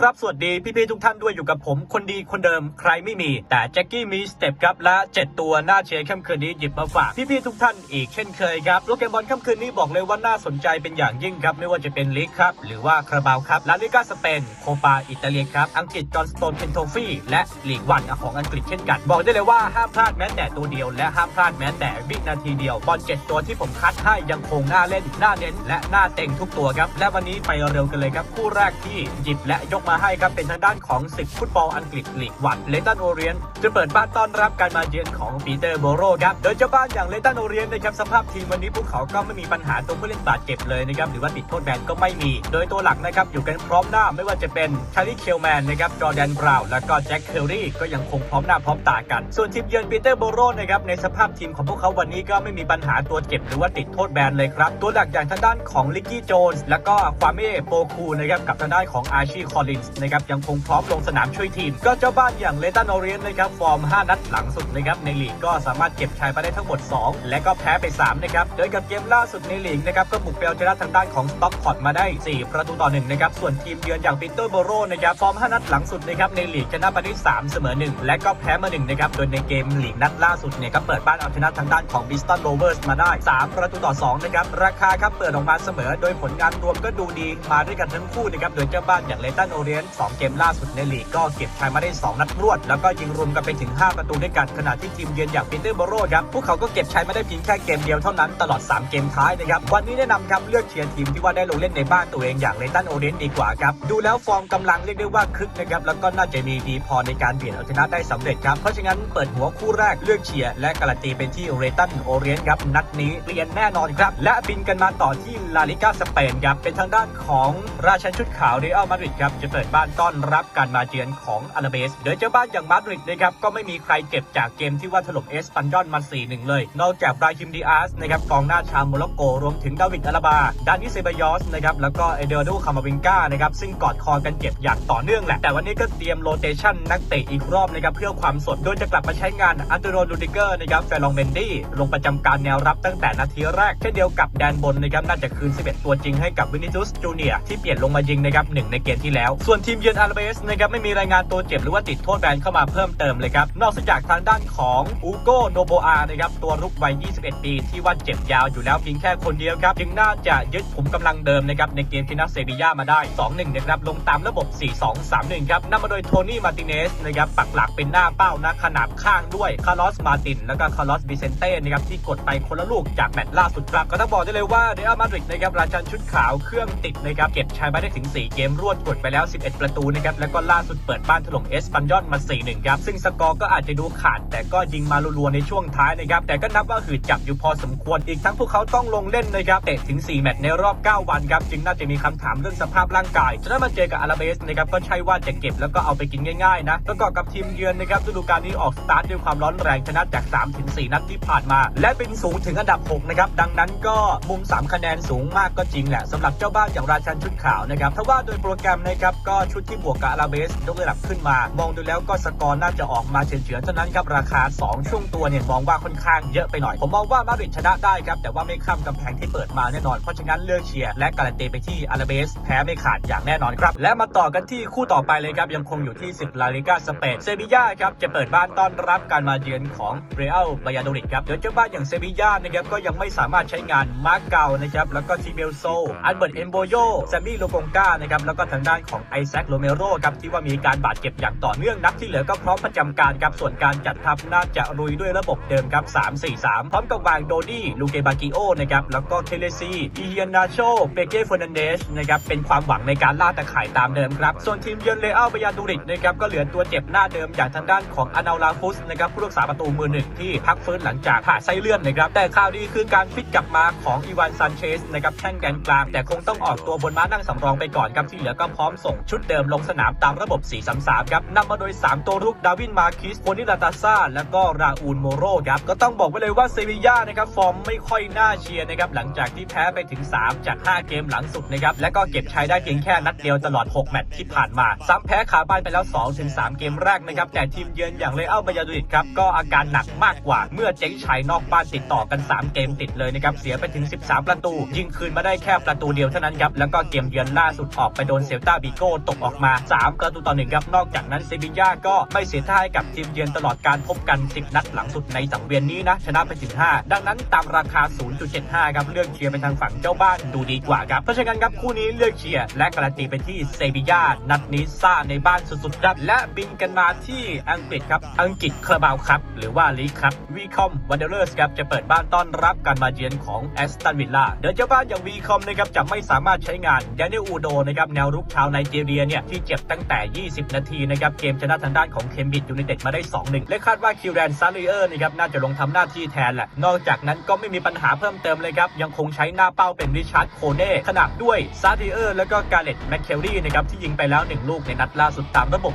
ครับ สวัสดีพี่ๆทุกท่านด้วยอยู่กับผมคนดีคนเดิมใครไม่มี แต่แจ็คกี้มีสเต็ปครับ และ 7 ตัวหน้าเชียร์ค่ำคืนนี้หยิบมาฝาก พี่ๆทุกท่านอีกเช่นเคยครับโปรแกรมบอลค่ำคืนนี้บอกเลยว่าน่าสนใจเป็นอย่างยิ่งครับ ไม่ว่าจะเป็นลีกครับ หรือว่าคาราบาวครับลาลิกาสเปนโคปาอิตาเลียครับ อังกฤษจอห์นสโตนเพนโทฟี่และลีกวันของอังกฤษเช่นกัน บอกได้เลยว่าห้ามพลาดแม้แต่ตัวเดียว และห้ามพลาดแม้แต่วินาทีเดียวบอลเจ็ดตัวที่ผมคัดให้ยังคงน่าเล่นน่าเน้นและน่าเต็งทุกตัวครับและวันนี้ไปเร็วกันเลยครับคู่แรกที่หยิบและยกมาให้ครับเป็นทางด้านของศึกฟุตบอลอังกฤษลีกวันเลตันโอเรียนจะเปิดบ้านต้อนรับการมาเยือนของปีเตอร์โบโรครับโดยเจ้าบ้านอย่างเลตันโอเรียนนะครับสภาพทีมวันนี้พวกเขาก็ไม่มีปัญหาตัวผู้เล่นบาดเจ็บเลยนะครับหรือว่าติดโทษแบนก็ไม่มี โดยตัวหลักนะครับอยู่กันพร้อมหน้าไม่ว่าจะเป็นชาลีเคลแมนนะครับจอร์แดนบราวน์และก็แจ็คเคลลี่ก็ยังคงพร้อมหน้าพร้อมตากัน ส่วนทีมเยือนปีเตอร์โบโรนะครับในสภาพทีมของพวกเขาวันนี้ก็ไม่มีปัญหาตัวเจ็บหรือว่าติดโทษแบนเลยครับตัวหลักอย่างทางด้านของลิกกี้โจนส์และก็ควาเม่โปคูนะครับกับทางด้านของอาชีคอลลินส์นะครับยังคงพร้อมลงสนามช่วยทีม ก็เจ้าบ้านอย่างเลตันโอเรียนนะครับฟอร์ม 5 นัดหลังสุดนะครับในลีกก็สามารถเก็บชัยไปได้ทั้งหมด 2 และก็แพ้ไป 3 นะครับโดยกับเกมล่าสุดในลีกนะครับก็บุกไปเอาชนะทางด้านของสต็อกพอร์ตมาได้ 4 ประตูต่อ1นะครับส่วนทีมเยือนอย่างปีเตอร์โบโรนะครับฟอร์ม 5 นัดหลังสุดนะครับในลีกชนะไปได้3เสมอ 1 และก็แพ้มา1นะครับโดยในเกมลีกนัดล่าสุดเนี่ยก็เปิดบ้านเอาชนะทางด้านของบิสตันโรเวอร์สมาได้ 3 ประตูต่อ2นะครับราคาครับเปิดออกมาเสมอ โดยผลงานรวมก็ดูดีมาด้วยกันทั้งคู่นะครับโดยเจ้าบ้านอย่างเลตันโอเรียน2เกมล่าสุดในลีกก็เก็บชัยมาได้ 2 นัดรวด แล้วก็ยิงรวมกันไปถึง 5 ประตูด้วยกันขณะที่ทีมเยือนอย่างปีเตอร์โบโรครับพวกเขาก็เก็บชัยมาได้เพียงแค่เกมเดียวเท่านั้นตลอด 3 เกมท้ายนะครับวันนี้แนะนำครับเลือกเชียร์ทีมที่ว่าได้ลงเล่นในบ้านตัวเองอย่างเลตันโอเรียนดีกว่าครับดูแล้วฟอร์มกำลังเรียกได้ว่าคึกนะครับแล้วก็น่าจะมีดีพอในการเบียดเอาชนะได้สำเร็จครับเพราะฉะนั้นเปิดหัวคู่แรกเลือกเชียร์และการันตีเป็นที่เลตันโอเรียนครับนัดนี้เปลี่ยนแน่นอนครับและบินกันมาต่อที่ลาลิกาสเปนครับเป็นทางด้านของราชันชุดขาวเรอัลมาดริดครับจะเปิดบ้านต้อนรับการมาเยือนของอาราเบสโดยเจ้าบ้านอย่างมาดริดนะครับก็ไม่มีใครเจ็บจากเกมที่ว่าถล่มเอสปันยอนมา 4-1 เลย นอกจากบราฮิมดิอาสนะครับกองหน้าชาวโมร็อกโกรวมถึงดาวิดอาราบา ดานิเซบายอสนะครับแล้วก็เอเดโรโดคามาวิงกานะครับซึ่งกอดคอกันเจ็บอย่างต่อเนื่องแหละแต่วันนี้ก็เตรียมโรเตชันนักเตะอีกรอบนะครับเพื่อความสดโดยจะกลับมาใช้งานอันเดโรลูดิเกอร์นะครับเฟลองเมนดี้ลงประจำการแนวรับตั้งแต่นาทีแรกเช่นเดียวกับแดนบนนะครับน่าจะคืน 11 ตัวจริงให้กับวินิตุสจูเนียที่เปลี่ยนลงมายิงนะครับหนึ่งในเกมที่แล้วส่วนทีมเยือนอาราเบสนะครับไม่มีรายงานตัวเจ็บหรือว่าติดโทษแบนเข้ามาเพิ่มเติมเลยครับ นอกจากทางด้านของอูโกโนโบอานะครับตัวรุกวัย 21 ปี ที่ว่าเจ็บยาวอยู่แล้วเพียงแค่คนเดียวครับ จึงน่าจะยึดขุมกำลังเดิมนะครับในเกมที่นัดเซบีย่ามาได้ 2-1 นะครับ ลงตามระบบ 4-2-3-1 ครับนำมาโดยโทนี่มาติเนสนะครับปักหลักเป็นหน้าเป้านะขนาบข้างด้วยคาร์ลอสมาติน แล้วก็คาร์ลอสบิเซนเต้นะครับที่กดไปคนละลูกจากแมตช์ล่าสุดครับก็ต้องบอกได้เลยว่าเรอัลมาดริดนะครับราชันชุดขาวเครื่องติดนะครับเก็บชัยมาได้ถึง 4 เกมรวดกดไปแล้ว11 ประตูนะครับแล้วก็ล่าสุดเปิดบ้านถล่มเอสปันยอนมา 4-1 ครับ ซึ่งสกอร์ก็อาจจะดูขาด แต่ก็ยิงมารัวๆในช่วงท้ายนะครับ แต่ก็นับว่าหืดจับอยู่พอสมควรอีกทั้งพวกเขาต้องลงเล่นนะครับเตะถึง 4 แมตช์ในรอบ 9 วันครับจึงน่าจะมีคำถามเรื่องสภาพร่างกายจะได้มาเจอกับอาราเบสนะครับก็ใช่ว่าจะเก็บแล้วก็เอาไปกินง่ายๆนะประกอบกับทีมเยือนนะครับฤดูกาลนี้ออกสตาร์ทด้วยความร้อนแรงชนะจาก 3-4 นัดที่ผ่านมา และเป็นสูงถึงอันดับ 6 นะครับ ดังนั้นก็มุม 3 คะแนนสูงมากก็จริงแหละสำหรับเจ้าบ้านอย่างราชันชุดขาวนะครับถ้าว่าโดยโปรแกรมนะครับก็ชุดที่บวกกับอาราเบสยกระดับขึ้นมา มองดูแล้วก็สกอร์น่าจะออกมาเฉือนๆเท่านั้นครับราคา 2 ช่วงตัวเนี่ยมองว่าค่อนข้างเยอะไปหน่อย ผมมองว่ามาดริดชนะได้ครับ แต่ว่าไม่ข้ามกำแพงที่เปิดมาแน่นอน เพราะฉะนั้นเลือกเชียร์และการันตีไปที่อาราเบสแพ้ไม่ขาดอย่างแน่นอนครับ และมาต่อกันที่คู่ต่อไปเลยครับยังคงอยู่ที่ศึกลาลิกาสเปนเซบีย่าครับจะเปิดบ้านต้อนรับการมาเยือนของเรอัลบายาโดริดครับโดยเจ้าบ้านอย่างเซบีย่านะครับก็ยังไม่สามารถใช้งานมาร์กเกานะครับแล้วก็ทีเบลโซอันเบิร์ตเอมโบโยแซมมี่โลกงกานะครับแล้วก็ทางด้านของไอแซคโรเมโรครับที่ว่ามีการบาดเจ็บอย่างต่อเนื่องนัดที่เหลือก็พร้อมประจำการครับส่วนการจัดทัพน่าจะรุยด้วยระบบเดิมครับ 3-4-3 พร้อมกับวางโดดี้ลูเกบากิโอนะครับแล้วก็เทเลซีอีเฮียนาโชเปเก้เฟอร์นันเดสนะครับเป็นความหวังในการล่าตะข่ายตามเดิมครับ ส่วนทีมเยือนเลอัลบายาดูริกนะครับก็เหลือตัวเจ็บหน้าเดิมอย่างทางด้านของอานาลาฟุสนะครับผู้รักษาประตูมือหนึ่งที่พักฟื้นหลังจากผ่าไส้เลื่อนนะครับแต่ข่าวดีคือการฟิตกลับมาของอีวานซันเชสนะครับแข้งแกนกลาง แต่คงต้องออกตัวบนม้านั่งสำรองไปก่อนครับที่เหลือก็พร้อมส่งชุดเดิมลงสนามตามระบบ 4-3-3 ครับนำมาโดย 3 ตัวรุกดาวินมาคิสโคนิลาตาซาแล้วก็ราอูนโมโรครับก็ต้องบอกไว้เลยว่าเซบีย่านะครับฟอร์มไม่ค่อยน่าเชียร์นะครับหลังจากที่แพ้ไปถึง 3 จาก 5 เกมหลังสุดนะครับและก็เก็บชัยได้เพียงแค่นัดเดียวตลอด 6 แมตช์ที่ผ่านมาซ้ำแพ้ขาบ้านไปแล้ว 2-3 เกมแรกนะครับแต่ทีมเยือนอย่างเลอัลบายาดูริดครับก็อาการหนักมากกว่า เมื่อเจ๊งชัยนอกบ้านติดต่อกัน 3 เกมติดเลยนะครับเสียไปถึง 13 ประตู ยิงคืนมาได้แค่ประตูเดียวเท่านั้นครับแล้วก็เกมเยือนล่าสุดออกไปโดนเซลตาบิโกตกออกมา 3 ประตูต่อหนึ่งครับ นอกจากนั้นเซบีย่าก็ไม่เสียท่าให้กับทีมเยือนตลอดการพบกัน 10 นัดหลังสุดในสังเวียนนี้นะ ชนะไปถึง5ดังนั้นตามราคา 0.75 ครับเลือกเชียร์ไปทางฝั่งเจ้าบ้านดูดีกว่าครับ เพราะฉะนั้นครับคู่นี้เลือกเชียร์และการันตีไปที่เซบีย่านัดนี้ซ่าในบ้านสุดๆครับและบินกันมาที่อังกฤษครับอังกฤษคาราบาวครับหรือว่าลีครับวีคอมวันเดอร์สครับจะเปิดบ้านต้อนรับการมาเยือนของแอสตันวิลล่าเดี๋ยวเจ้าบ้านอย่างวีคอมนะครับจะไม่สามารถใช้งานแดเนียลอูโดนะครับแนวรุกชาวไนจเรียเนี่ยที่เจ็บตั้งแต่ 20 นาทีนะครับเกมชนะทางด้านของเคมบิดยูไนเต็ดมาได้ 2-1 และคาดว่าคิวแรนซาริเออร์นะครับน่าจะลงทำหน้าที่แทนแหละ นอกจากนั้นก็ไม่มีปัญหาเพิ่มเติมเลยครับ ยังคงใช้หน้าเป้าเป็นริชาร์ดโคเน่ขนาบด้วยซาริเออร์แล้วก็กาเลตแมคเคลลี่นะครับที่ยิงไปแล้ว 1 ลูกในนัดล่าสุดตามระบบ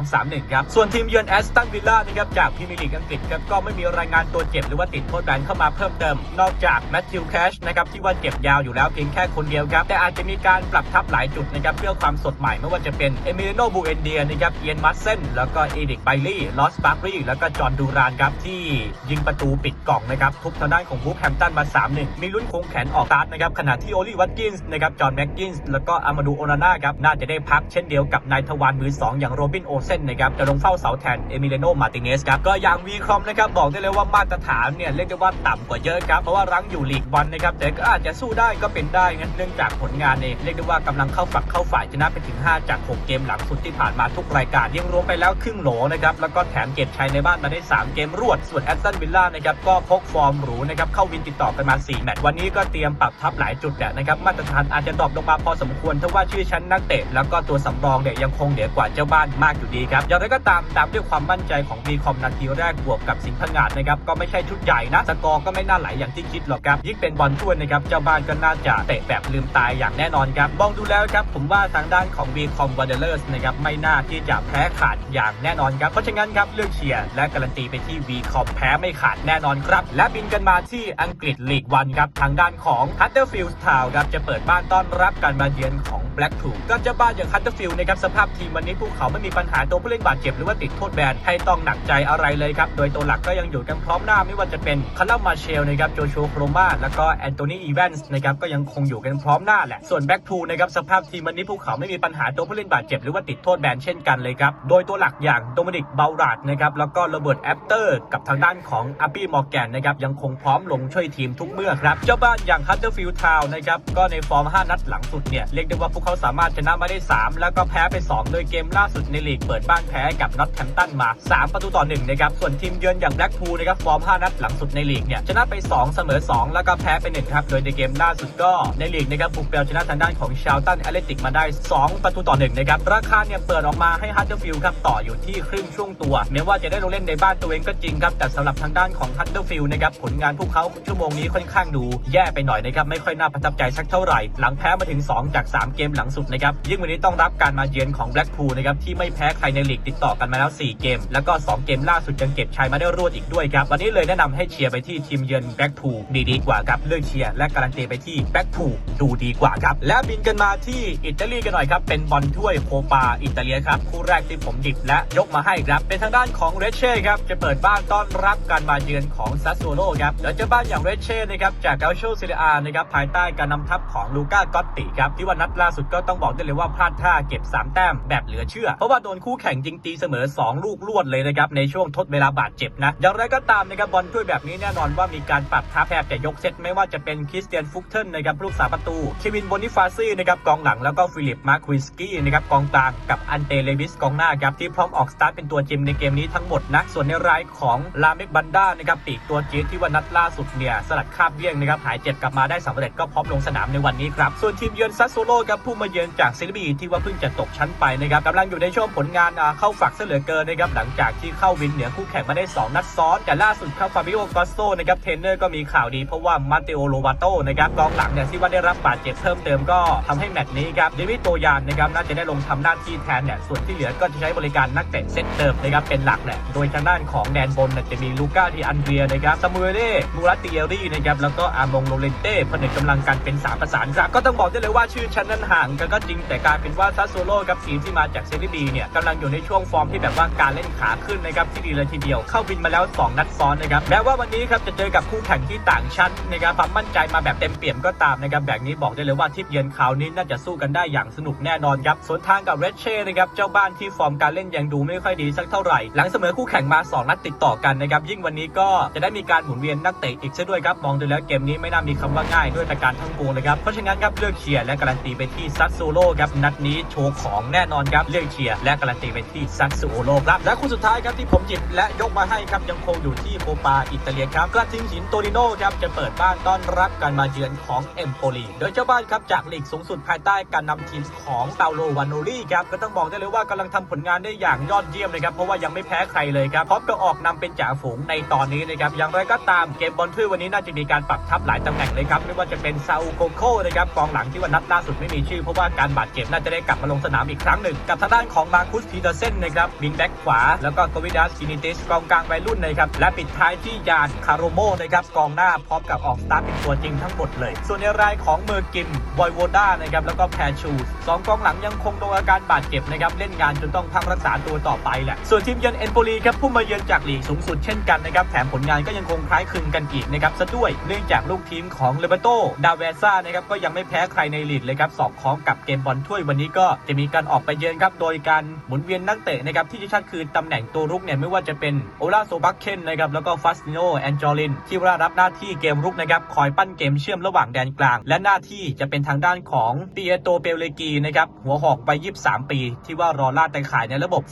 4-2-3-1 ครับ ส่วนทีมเยือนแอสตันวิลล่านะครับจากพรีเมียร์ลีกอังกฤษครับก็ไม่มีรายงานตัวเจ็บหรือว่าติดโทษแบนเข้ามาเพิ่มเติม นอกจากแมทธิวแคชนะครับที่ว่าเจ็บยาวอยู่แล้วเพียงแค่คนเดียวครับแต่อาจจะมีการปรับทับหลายจุดนะครับเพื่อความสดใหม่ไม่ว่าจะเป็นเอมิเลโนบูเอนเดียนะครับเอียนมัสเซนแล้วก็เอดิกไบลี่ลอสบาร์รี่แล้วก็จอร์นดูรานครับที่ยิงประตูปิดกล่องนะครับทุบทางด้านของวูฟแฮมตันมา 3-1 มีลุ้นคงแขนออกตาร์นะครับขณะที่โอลิวัตกินส์นะครับจอร์นแม็กกินส์แล้วก็อามาดูโอนาน่าครับน่าจะได้พักเช่นเดียวกับนายทวารมือ 2 อย่างโรบินโอเซนนะครับจะลงเฝ้าเสาแทนเอมิเลโนมาติเนสครับก็อย่างวีครอมนะครับบอกได้เลยว่ามาตรฐานเนี่ยเรียกได้ว่าต่ำกว่าเยอะครับเพราะว่ารั้งอยู่ลีกวันนะครับแต่ก็อาจจะสู้ได้ก็เป็นได้งั้นเนื่องจากผลงานเนี่ยเรียกได้ว่ากำลังเข้าฝักเข้าฝ่ายชนะเป็น4-5 จาก 6 เกมหลังสุดที่ผ่านมาทุกรายการยังรวมไปแล้วครึ่งโหลนะครับแล้วก็แถมเก็บชัยในบ้านมาได้ 3 เกมรวดส่วนแอสตันวิลล่านะครับก็พกฟอร์มหรูนะครับเข้าวินติดต่อกันมา 4 แมตช์วันนี้ก็เตรียมปรับทัพหลายจุดแหละนะครับมาตรฐานอาจจะดรอปลงมาพอสมควรทว่าชื่อชั้นนักเตะแล้วก็ตัวสำรองเนี่ยยังคงเหนือกว่าเจ้าบ้านมากอยู่ดีครับอย่างไรก็ตามตามด้วยความมั่นใจของบีคอมนาทีแรกบวกกับสิงห์พังาดนะครับก็ไม่ใช่ชุดใหญ่นะสกอร์ก็ไม่น่าไหลอย่างที่คิดหรอกครับยิ่งเป็นบอลถ้วนนะครับเจ้าบ้านก็น่าจะเตะแบบลืมตายอย่างแน่นอนครับมองดูแล้วครับผมว่าทางด้านของวีคอมวันเดอร์สนะครับไม่น่าที่จะแพ้ขาดอย่างแน่นอนครับ เพราะฉะนั้นครับเลือกเชียร์และการันตีไปที่วีคอมแพ้ไม่ขาดแน่นอนครับ และบินกันมาที่อังกฤษลีกวันครับทางด้านของ Huddersfield Town ครับจะเปิดบ้านต้อนรับการมาเยือนของ Blackpool ก็จะบ้านอย่าง Huddersfield นะครับสภาพทีมวันนี้พวกเขาไม่มีปัญหาตัวผู้เล่นบาดเจ็บหรือว่าติดโทษแบนให้ต้องหนักใจอะไรเลยครับโดยตัวหลักก็ยังอยู่กันพร้อมหน้าไม่ว่าจะเป็นคาร์ลมาเชลนะครับโจชัวโครมาแล้วก็แอนโทนีอีแวนส์นะครับก็ยังคงอยู่กันพร้อมหน้าแหละส่วน Blackpool นะครับสภาพทีมวันนี้พวกเขาไม่มีปัญหาตัวผู้เล่นบาดเจ็บหรือว่าติดโทษแบนเช่นกันเลยครับ โดยตัวหลักอย่างโดมินิกเบลราดนะครับแล้วก็โรเบิร์ตแอปเตอร์กับทางด้านของอาปี้มอร์แกนนะครับยังคงพร้อมลงช่วยทีมทุกเมื่อครับ เจ้าบ้านอย่างฮัตเตอร์ฟิลด์ทาวน์นะครับก็ในฟอร์ม 5 นัดหลังสุดเนี่ยเรียกได้ว่าพวกเขาสามารถชนะมาได้ 3 แล้วก็แพ้ไป 2 โดยเกมล่าสุดในลีกเปิดบ้านแพ้กับน็อตแฮมตันมา 3 ประตูต่อ1นะครับส่วนทีมเยือนอย่างแบล็กพูลนะครับฟอร์ม 5 นัดหลังสุดในลีกเนี่ยชนะไป 2 เสมอ 2 แล้วก็แพ้ไป1ครับโดยในเกมล่าสุดก็ในลีกนะครับบุกเปลชนะทางด้านของชาวตันแอตเลติกมาได้ 2ประตูต่อ1นะครับราคาเนี่ยเปิดออกมาให้ฮัตเตอร์ฟิลด์ครับต่ออยู่ที่ครึ่งช่วงตัวแม้ว่าจะได้ลงเล่นในบ้านตัวเองก็จริงครับแต่สำหรับทางด้านของฮัตเตอร์ฟิลด์นะครับผลงานพวกเขาชั่วโมงนี้ค่อนข้างดู แย่ไปหน่อยนะครับไม่ค่อยน่าประทับใจสักเท่าไหร่ หลังแพ้มาถึง 2 จาก 3 เกมหลังสุดนะครับยิ่งวันนี้ต้องรับการมาเยือนของแบล็กพูลนะครับที่ไม่แพ้ใครในลีกติดต่อกันมาแล้ว 4 เกม แล้วก็ 2 เกมล่าสุดยังเก็บชัยมาได้รวดอีกด้วยครับวันนี้เลยแนะนำให้เชียร์ไปที่ทีมเยือนแบล็กพูลดีดีกว่าครับเลือกเชียร์และการันตีไปที่แบล็กพูลดูดีกว่าครับและบินกันมาที่อิตาลีกันหน่อยครับเป็นบอลถ้วยโคปาอิตาเลียครับคู่แรกที่ผมหยิบและยกมาให้ครับ เป็นทางด้านของเรเช่ครับจะเปิดบ้านต้อนรับการมาเยือนของซัสโซโลครับเดี๋ยวเจะบ้านอย่างเรเช่นะครับจากเกาโชซิเลียนะครับภายใต้การนำทัพของลูก้ากอตติครับที่ว่านัดล่าสุดก็ต้องบอกได้เลยว่าพลาดท่าเก็บ 3 แต้มแบบเหลือเชื่อ เพราะว่าโดนคู่แข่งยิงตีเสมอ 2 ลูกลวดเลยนะครับในช่วงทดเวลาบาดเจ็บนะอย่างไรก็ตามนะครับบอลถ้วยแบบนี้แน่นอนว่ามีการปรับทัพแทบจะยกเซตไม่ว่าจะเป็นคริสเตียนฟุกเทิลนะครับลูกสาประตูเควินโบนิฟาซี่นะครับกองหลังแล้วก็ฟิลิปมาร์คควินสกี้นะครับกองกลางกับอันเตเลวิสกองหน้าครับที่พร้อมออกสตาร์ทเป็นตัวจิมในเกมนี้ทั้งหมดนะส่วนในรายของลาเมกบันดานะครับปีกตัวจี๊ดที่ว่านัดล่าสุดเนี่ยสลัดคาบเบี้ยงนะครับหายเจ็บกลับมาได้สำเร็จก็พร้อมลงสนามในวันนี้ครับส่วนทีมเยือนซัสโซโลครับผู้มาเยือนจากซิลบีที่ว่าเพิ่งจะตกชั้นไปนะครับกำลังอยู่ในช่วงผลงานเข้าฝักเสเหลือเกินนะครับหลังจากที่เข้าวินเหนือคู่แข่งมาได้ 2 นัดซ้อน แต่ล่าสุดครับฟาบิโอกอสโตนะครับเทรนเนอร์ก็มีข่าวดีเพราะว่ามาเตโอโลวาโตนะครับกองหลังเนี่ยที่ว่าได้รับบาดเจ็บเพิ่มเติมก็ทำให้แมตช์นี้ครับเดวิดโตยานนะครับน่าจะได้ลงทำหน้าที่แทนเนี่ยส่วนที่เหลือก็จะใช้บริการนักเตะเซตเดิมนะครับเป็นหลักแหละโดยทางด้านของแดนบนเนี่ยจะมีลูก้าดีอันเดรียนะครับซามูเอเล่มูรัตติเอรี่นะครับแล้วก็อาร์มงโลเลนเต้ผนึกกำลังกันเป็นสามประสานครับก็ต้องบอกได้เลยว่าชื่อชั้นนั้นห่างกันก็จริงแต่กลายเป็นว่าซัสโซโลกับทีมที่มาจากเซรีบีเนี่ยกำลังอยู่ในช่วงฟอร์มที่แบบว่าการเล่นขาขึ้นนะครับที่ดีเลยทีเดียวเข้าบินมาแล้ว 2 นัดซ้อนนะครับแม้ว่าวันนี้ครับจะเจอกับคู่แข่งที่ต่างชั้นนะครับความมั่นใจมาแบบเต็มเปี่ยมก็ตามนะครับแบบนี้บอกได้เลยว่าทิพเยือนคราวนี้น่าจะสู้กันได้อย่างสนุกแแน่นอนครับสวนทางกับเรดเช่นะครับเจ้าบ้านที่ฟอร์มการเล่นยังดูไม่ค่อยดีสักเท่าไหร่ หลังเสมอคู่แข่งมา 2 นัดติดต่อกันนะครับยิ่งวันนี้ก็จะได้มีการหมุนเวียนนักเตะอีกเช่นด้วยครับมองดูแล้วเกมนี้ไม่น่ามีคำว่าง่ายด้วยประการทั้งปวงเลยครับเพราะฉะนั้นครับเลือกเชียร์และการันตีไปที่ซัตซูโร่ครับนัดนี้โชว์ของแน่นอนครับเลือกเชียร์และการันตีไปที่ซัตซูโร่ครับและคู่สุดท้ายครับที่ผมหยิบและยกมาให้ครับยังคงอยู่ที่โคปาอิตาเลียครับกระทิงหินโตริโนครับจะเปิดบ้านต้อนรับการมาเยือนของเอมโปลีโดยเจ้าบ้านครับจากลีกสูงสุดภายใต้การนำทีมของของเปาโลวานโนลี่ครับก็ต้องบอกได้เลยว่ากำลังทำผลงานได้อย่างยอดเยี่ยมเลยครับเพราะว่ายังไม่แพ้ใครเลยครับพร้อมกับออกนำเป็นจ่าฝูงในตอนนี้นะครับอย่างไรก็ตามเกมบอลถ้วยวันนี้น่าจะมีการปรับทับหลายตำแหน่งเลยครับไม่ว่าจะเป็นซาอูโกโคนะครับกองหลังที่วันนัดล่าสุดไม่มีชื่อ เพราะว่าการบาดเจ็บน่าจะได้กลับมาลงสนามอีกครั้งหนึ่ง กับทางด้านของมาคุสพีเตอร์เซนนะครับวิงแบ็กขวา แล้วก็โกวิดัสกินิติสกองกลางวัยรุ่นนะครับและปิดท้ายที่ยานคาโรโมนะครับกองหน้าพร้อมกับออกสตาร์ทเป็นตัวจริงทั้งหมดเลย ส่วนในรายของเมอร์กิมบอยโวด้านะครับแล้วก็แพชูสองกองหลังยังคงโดนอาการบาดเจ็บนะครับเล่นงานจนต้องพักรักษาตัวต่อไปแหละส่วนทีมเยือนเอ็นโปลีครับผู้มาเยือนจากลีกสูงสุดเช่นกันนะครับแถมผลงานก็ยังคงคล้ายคลึงกันอีกนะครับซะด้วยเนื่องจากลูกทีมของเลเบโตดาเวซ่านะครับก็ยังไม่แพ้ใครในลีกเลยครับสอบคล้องกับเกมบอลถ้วยวันนี้ก็จะมีการออกไปเยือนครับโดยการหมุนเวียนนักเตะนะครับที่จะชัดคือตำแหน่งตัวรุกเนี่ยไม่ว่าจะเป็นโอลาโซบักเคนนะครับแล้วก็ฟัสติโนแอนจอลินที่ว่ารับหน้าที่เกมรุกนะครับคอยปั้นเกมเชื่อมระหว่างแดนกลาง และหน้าที่จะเป็นทางด้านของปีเอโตเปเลกีนะครับหัวหอกไป 23 ปี ที่ว่ารอลาดแต่ขายในระบบ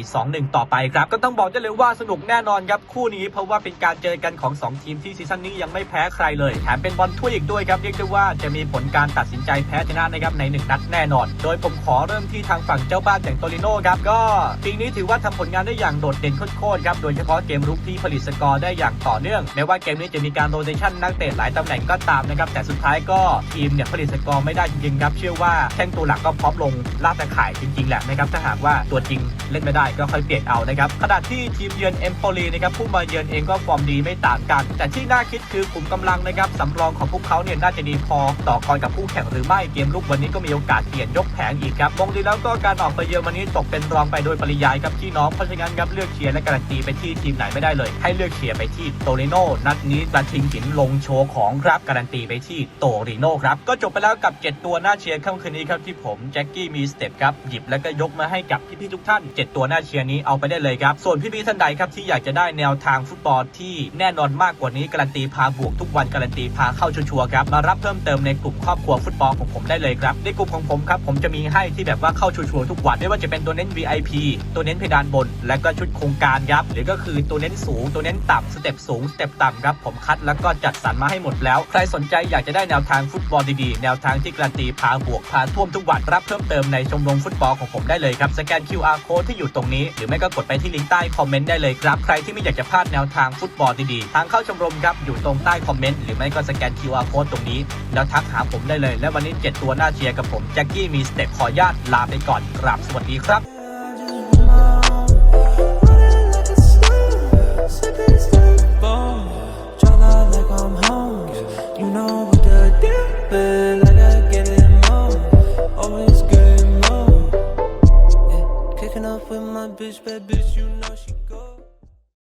3-4-2-1 ต่อไปครับ ก็ต้องบอกได้เลยว่าสนุกแน่นอนครับ คู่นี้เพราะว่าเป็นการเจอกันของ 2 ทีมที่ซีซั่นนี้ยังไม่แพ้ใครเลยแถมเป็นบอลถ้วยอีกด้วยครับเรียกได้ว่าจะมีผลการตัดสินใจแพ้ชนะนะครับในหนึ่งนัดแน่นอน โดยผมขอเริ่มที่ทางฝั่งเจ้าบ้านอย่างโตริโน่ครับก็ปีนี้ถือว่าทำผลงานได้อย่างโดดเด่นโคตรครับโดยเฉพาะเกมรุกที่ผลิตสกอร์ได้อย่างต่อเนื่องแม้ว่าเกมนี้จะมีการโรเตชันนักเตะหลายตำแหน่งก็ตามนะครับแต่สุดท้ายก็ทีมเนี่ยผลิตสกอร์ไม่ได้จริงๆครับเชื่อว่าแข้งตัวหลักก็พร้อมลงลาดตะข่ายจริงๆแหละนะครับถ้าหากว่าตัวจริงเล่นไม่ได้ก็ค่อยเปลี่ยนเอานะครับขณะที่ทีมเยือนเอมโปลีนะครับผู้มาเยือนเองก็ฟอร์มดีไม่ต่างกัน แต่ที่น่าคิดคือกลุ่มกำลังนะครับสำรองของพวกเขาเนี่ยน่าจะดีพอต่อกรกับคู่แข่งหรือไม่เกมลุกวันนี้ก็มีโอกาสเปลี่ยนยกแผงอีกครับมองดีแล้วก็การออกไปเยือนวันนี้ตกเป็นรองไปโดยปริยายครับพี่น้องเพราะฉะนั้นครับเลือกเชียร์และการันตีไปที่ทีมไหนไม่ได้เลย ให้เลือกเชียร์ไปที่โตริโนนัดนี้กระทิงหินลงโชว์ของครับการันตีไปที่โตริโนครับก็จบไปแล้วกับ 7 ตัวหน้าเชียร์ค่ำคืนนี้ครับที่ผมแจ็คกี้มีสเต็ปครับหยิบแล้วก็ยกมาให้กับพี่ๆทุกท่าน 7 ตัวหน้าเชียร์นี้เอาไปได้เลยครับ ส่วนพี่ๆท่านใดครับที่อยากจะได้แนวทางฟุตบอลที่แน่นอนมากกว่านี้การันตีพาบวกทุกวันการันตีพาเข้าชัวร์ครับมารับเพิ่มเติมในกลุ่มครอบครัวฟุตบอลของผมได้เลยครับในกลุ่มของผมครับผมจะมีให้ที่แบบว่าเข้าชัวร์ทุกวันไม่ว่าจะเป็นตัวเน้น VIP ตัวเน้นเพดานบน และก็ชุดโครงการครับหรือก็คือตัวเน้นสูงตัวเน้นต่ำสเต็ปสูงสเต็ปต่ำครับผมคัดแล้วก็จัดสรรมาให้หมดแล้ว ใครสนใจอยากจะได้แนวทางฟุตบอลดีๆ แนวทางที่การันตีพาบวกพาท่วมทุกวันรับเพิ่มเติมในชมรมฟุตบอลของผมได้เลยครับสแกน QR code ที่อยู่ตรงนี้ หรือไม่ก็กดไปที่ลิงก์ใต้คอมเมนต์ได้เลยครับใครที่ไม่อยากจะพลาดแนวทางฟุตบอลดีๆทางเข้าชมรมครับอยู่ตรงใต้คอมเมนต์หรือไม่ก็สแกน QR code ตรงนี้ แล้วทักหาผมได้เลย และวันนี้ 7 ตัวหน้าเชียร์กับผมแจ็คกี้มีสเต็ปขออนุญาตลาไปก่อนครับสวัสดีครับ with my bitch, bad bitch, you know she.